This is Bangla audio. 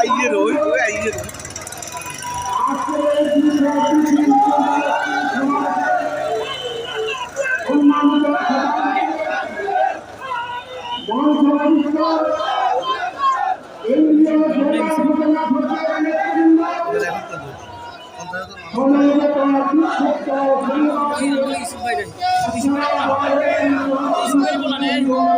আইয়ে রই ওই আইয়ে রই Thank.